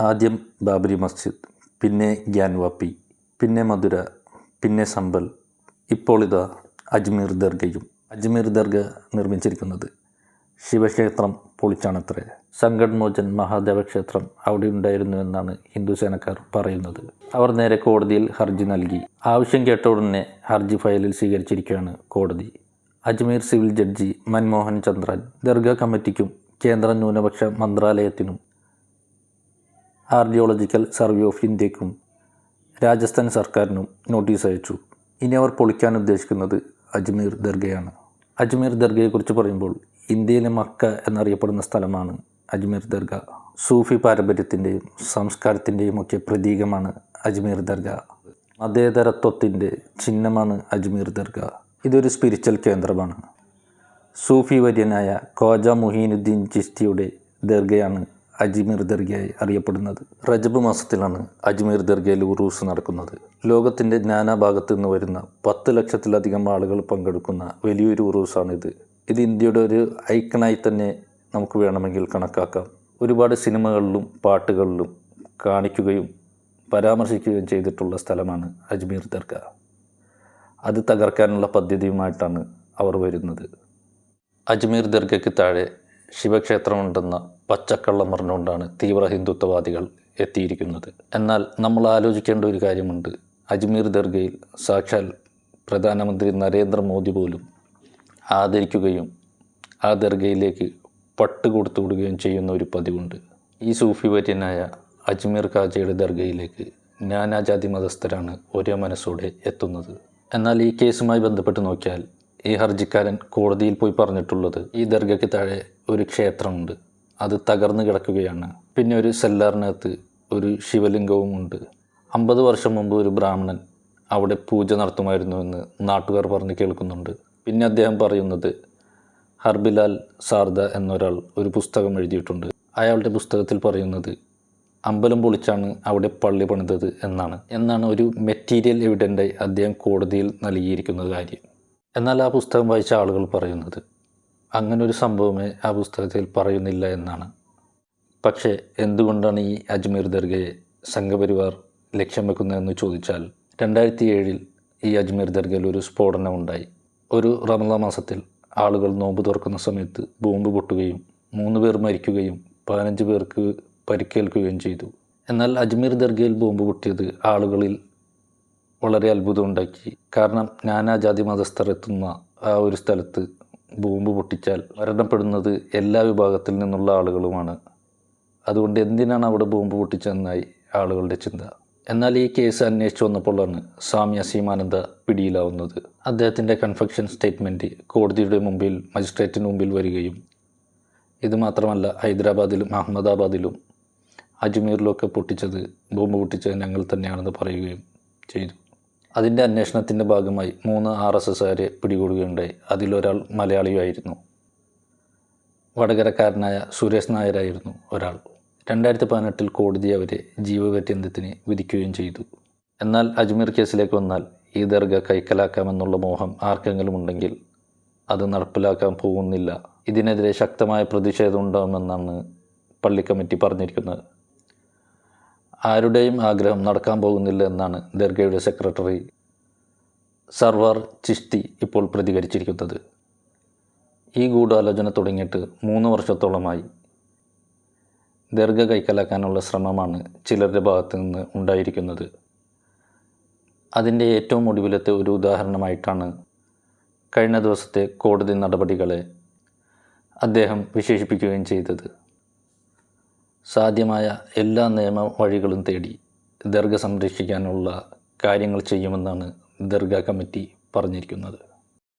ആദ്യം ബാബരി മസ്ജിദ് പിന്നെ ഗ്യാൻവാപ്പി പിന്നെ മധുര പിന്നെ സമ്പൽ. ഇപ്പോൾ ഇതാ അജ്മീർ ദർഗയും. അജ്മീർ ദർഗ നിർമ്മിച്ചിരിക്കുന്നത് ശിവക്ഷേത്രം പൊളിച്ചാണത്രേ. സംഗഡ് മോചൻ മഹാദേവ ക്ഷേത്രം അവിടെ ഉണ്ടായിരുന്നു എന്നാണ് ഹിന്ദു സേനക്കാർ പറയുന്നത്. അവർ നേരെ കോടതിയിൽ ഹർജി നൽകി. ആവശ്യം കേട്ട ഉടനെ ഹർജി ഫയലിൽ സ്വീകരിച്ചിരിക്കുകയാണ് കോടതി. അജ്മീർ സിവിൽ ജഡ്ജി മൻമോഹൻ ചന്ദ്രൻ ദർഗ കമ്മിറ്റിക്കും കേന്ദ്ര ന്യൂനപക്ഷ മന്ത്രാലയത്തിനും ആർഡിയോളജിക്കൽ സർവേ ഓഫ് ഇന്ത്യക്കും രാജസ്ഥാൻ സർക്കാരിനും നോട്ടീസ് അയച്ചു. ഇനി അവർ പൊളിക്കാൻ ഉദ്ദേശിക്കുന്നത് അജ്മീർ ദർഗയാണ്. അജ്മീർ ദർഗയെക്കുറിച്ച് പറയുമ്പോൾ ഇന്ത്യയിലെ മക്ക എന്നറിയപ്പെടുന്ന സ്ഥലമാണ് അജ്മീർ ദർഗ. സൂഫി പാരമ്പര്യത്തിന്റെയും സംസ്കാരത്തിന്റെയും ഒക്കെ പ്രതീകമാണ് അജ്മീർ ദർഗ. മതേതരത്വത്തിന്റെ ചിഹ്നമാണ് അജ്മീർ ദർഗ. ഇതൊരു സ്പിരിച്വൽ കേന്ദ്രമാണ്. സൂഫി വര്യനായ ഖോജ മുഹീനുദ്ദീൻ ചിസ്തിയുടെ ദർഗയാണ് അജ്മീർ ദർഗയായി അറിയപ്പെടുന്നത്. റജബ് മാസത്തിലാണ് അജ്മീർ ദർഗയിൽ ഉറൂസ് നടക്കുന്നത്. ലോകത്തിന്റെ നാനാഭാഗത്തു നിന്ന് വരുന്ന പത്ത് ലക്ഷത്തിലധികം ആളുകൾ പങ്കെടുക്കുന്ന വലിയൊരു ഉറൂസാണിത്. ഇത് ഇന്ത്യയുടെ ഒരു ഐക്കണായി തന്നെ നമുക്ക് വേണമെങ്കിൽ കണക്കാക്കാം. ഒരുപാട് സിനിമകളിലും പാട്ടുകളിലും കാണിക്കുകയും പരാമർശിക്കുകയും ചെയ്തിട്ടുള്ള സ്ഥലമാണ് അജ്മീർ ദർഗ. അത് തകർക്കാനുള്ള പദ്ധതിയുമായിട്ടാണ് അവർ വരുന്നത്. അജ്മീർ ദർഗയ്ക്ക് താഴെ ശിവക്ഷേത്രമുണ്ടെന്ന പച്ചക്കള്ളം പറഞ്ഞുകൊണ്ടാണ് തീവ്ര ഹിന്ദുത്വവാദികൾ എത്തിയിരിക്കുന്നത്. എന്നാൽ നമ്മൾ ആലോചിക്കേണ്ട ഒരു കാര്യമുണ്ട്. അജ്മീർ ദർഗയിൽ സാക്ഷാൽ പ്രധാനമന്ത്രി നരേന്ദ്രമോദി പോലും ആദരിക്കുകയും ആ ദർഗയിലേക്ക് പട്ട് കൊടുത്തു വിടുകയും ചെയ്യുന്ന ഒരു പതിവുണ്ട്. ഈ സൂഫി വര്യനായ അജ്മീർ ഖാജയുടെ ദർഗയിലേക്ക് നാനാജാതി മതസ്ഥരാണ് ഒരേ മനസ്സോടെ എത്തുന്നത്. എന്നാൽ ഈ കേസുമായി ബന്ധപ്പെട്ട് നോക്കിയാൽ ഈ ഹർജിക്കാരൻ കോടതിയിൽ പോയി പറഞ്ഞിട്ടുള്ളത് ഈ ദർഗയ്ക്ക് താഴെ ഒരു ക്ഷേത്രമുണ്ട്. അത് തകർന്നു കിടക്കുകയാണ്. പിന്നെ ഒരു സെല്ലാറിനകത്ത് ഒരു ശിവലിംഗവും ഉണ്ട്. അമ്പത് വർഷം മുമ്പ് ഒരു ബ്രാഹ്മണൻ അവിടെ പൂജ നടത്തുമായിരുന്നു എന്ന് നാട്ടുകാർ പറഞ്ഞ് കേൾക്കുന്നുണ്ട്. പിന്നെ അദ്ദേഹം പറയുന്നത് ഹർബിലാൽ സാർദ എന്നൊരാൾ ഒരു പുസ്തകം എഴുതിയിട്ടുണ്ട്. അയാളുടെ പുസ്തകത്തിൽ പറയുന്നത് അമ്പലം പൊളിച്ചാണ് അവിടെ പള്ളി പണിതത് എന്നാണ്. എന്നാണ് ഒരു മെറ്റീരിയൽ എവിഡന്റായി അദ്ദേഹം കോടതിയിൽ നൽകിയിരിക്കുന്ന കാര്യം. എന്നാൽ ആ പുസ്തകം വായിച്ച ആളുകൾ പറയുന്നത് അങ്ങനൊരു സംഭവമേ ആ പുസ്തകത്തിൽ പറയുന്നില്ല എന്നാണ്. പക്ഷേ എന്തുകൊണ്ടാണ് ഈ അജ്മീർ ദർഗയെ സംഘപരിവാർ ലക്ഷ്യം വെക്കുന്നതെന്ന് ചോദിച്ചാൽ രണ്ടായിരത്തി ഏഴിൽ ഈ അജ്മീർ ദർഗയിൽ ഒരു സ്ഫോടനം ഉണ്ടായി. ഒരു റമദ മാസത്തിൽ ആളുകൾ നോമ്പ് തുറക്കുന്ന സമയത്ത് ബോംബ് പൊട്ടുകയും മൂന്ന് പേർ മരിക്കുകയും പതിനഞ്ച് പേർക്ക് പരിക്കേൽക്കുകയും ചെയ്തു. എന്നാൽ അജ്മീർ ദർഗയിൽ ബോംബ് പൊട്ടിയത് ആളുകളിൽ വളരെ അത്ഭുതം ഉണ്ടാക്കി കാരണം നാനാജാതി മതസ്ഥർ എത്തുന്ന ആ ഒരു സ്ഥലത്ത് ബോംബ് പൊട്ടിച്ചാൽ മരണപ്പെടുന്നത് എല്ലാ വിഭാഗത്തിൽ നിന്നുള്ള ആളുകളുമാണ്. അതുകൊണ്ട് എന്തിനാണ് അവിടെ ബോംബ് പൊട്ടിച്ചതെന്നായി ആളുകളുടെ ചിന്ത. എന്നാൽ ഈ കേസ് അന്വേഷിച്ചു വന്നപ്പോഴാണ് സ്വാമി അസീമാനന്ദ പിടിയിലാവുന്നത്. അദ്ദേഹത്തിന്റെ കൺഫെക്ഷൻ സ്റ്റേറ്റ്മെന്റ് കോടതിയുടെ മുമ്പിൽ മജിസ്ട്രേറ്റിന് മുമ്പിൽ വരികയും ഇത് മാത്രമല്ല ഹൈദരാബാദിലും അഹമ്മദാബാദിലും അജ്മീറിലൊക്കെ പൊട്ടിച്ചത് ബോംബ് പൊട്ടിച്ചത് ഞങ്ങൾ തന്നെയാണെന്ന് പറയുകയും ചെയ്തു. അതിന്റെ അന്വേഷണത്തിന്റെ ഭാഗമായി മൂന്ന് ആർ എസ് എസ്സുകാരെ പിടികൂടുകയുണ്ടായി. അതിലൊരാൾ മലയാളിയായിരുന്നു വടകരക്കാരനായ സുരേഷ് നായരായിരുന്നു ഒരാൾ. രണ്ടായിരത്തി പതിനെട്ടിൽ കോടതി അവരെ ജീവപര്യന്തത്തിന് വിധിക്കുകയും ചെയ്തു. എന്നാൽ അജ്മീർ കേസിലേക്ക് വന്നാൽ ഈ ദർഗ കൈക്കലാക്കാമെന്നുള്ള മോഹം ആർക്കെങ്കിലും ഉണ്ടെങ്കിൽ അത് നടപ്പിലാക്കാൻ പോകുന്നില്ല. ഇതിനെതിരെ ശക്തമായ പ്രതിഷേധം ഉണ്ടാകുമെന്നാണ് പള്ളി കമ്മിറ്റി പറഞ്ഞിരിക്കുന്നത്. ആരുടെയും ആഗ്രഹം നടക്കാൻ പോകുന്നില്ല എന്നാണ് ദർഗയുടെ സെക്രട്ടറി സർവർ ചിഷ്തി ഇപ്പോൾ പ്രതികരിച്ചിരിക്കുന്നത്. ഈ ഗൂഢാലോചന തുടങ്ങിയിട്ട് മൂന്ന് വർഷത്തോളമായി. ദർഗ കൈക്കലാക്കാനുള്ള ശ്രമമാണ് ചിലരുടെ ഭാഗത്തു നിന്ന് ഉണ്ടായിരിക്കുന്നത്. അതിന്റെ ഏറ്റവും ഒടുവിലത്തെ ഒരു ഉദാഹരണമായിട്ടാണ് കഴിഞ്ഞ ദിവസത്തെ കോടതി നടപടികളെ അദ്ദേഹം വിശേഷിപ്പിക്കുകയും ചെയ്തത്. സാധ്യമായ എല്ലാ നിയമ വഴികളും തേടി ദർഗ സംരക്ഷിക്കാനുള്ള കാര്യങ്ങൾ ചെയ്യുമെന്നാണ് ദർഗ കമ്മിറ്റി പറഞ്ഞിരിക്കുന്നത്.